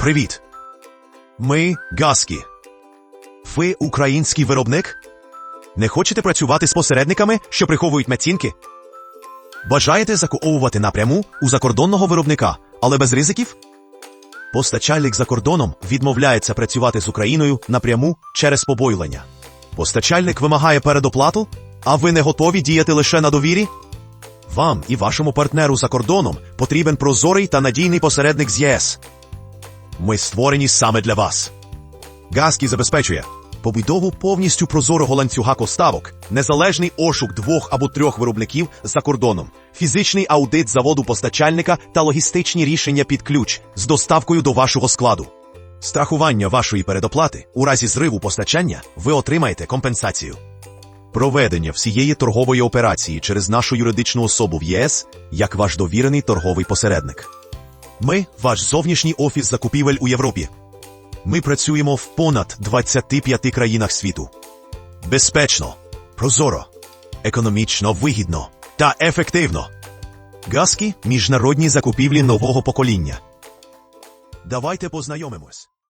Привіт. Ми Гаски. Ви український виробник? Не хочете працювати з посередниками, що приховують націнки? Бажаєте закуповувати напряму у закордонного виробника, але без ризиків? Постачальник за кордоном відмовляється працювати з Україною напряму через побоювання. Постачальник вимагає передоплату, а ви не готові діяти лише на довірі? Вам і вашому партнеру за кордоном потрібен прозорий та надійний посередник з ЄС. Ми створені саме для вас. Газкі забезпечує побудову повністю прозорого ланцюга поставок, незалежний ошук двох або трьох виробників за кордоном, фізичний аудит заводу постачальника та логістичні рішення під ключ з доставкою до вашого складу. Страхування вашої передоплати у разі зриву постачання ви отримаєте компенсацію. Проведення всієї торгової операції через нашу юридичну особу в ЄС як ваш довірений торговий посередник. Ми ваш зовнішній офіс закупівель у Європі. Ми працюємо в понад 25 країнах світу. Безпечно, прозоро, економічно вигідно та ефективно. Газки міжнародні закупівлі нового покоління. Давайте познайомимось.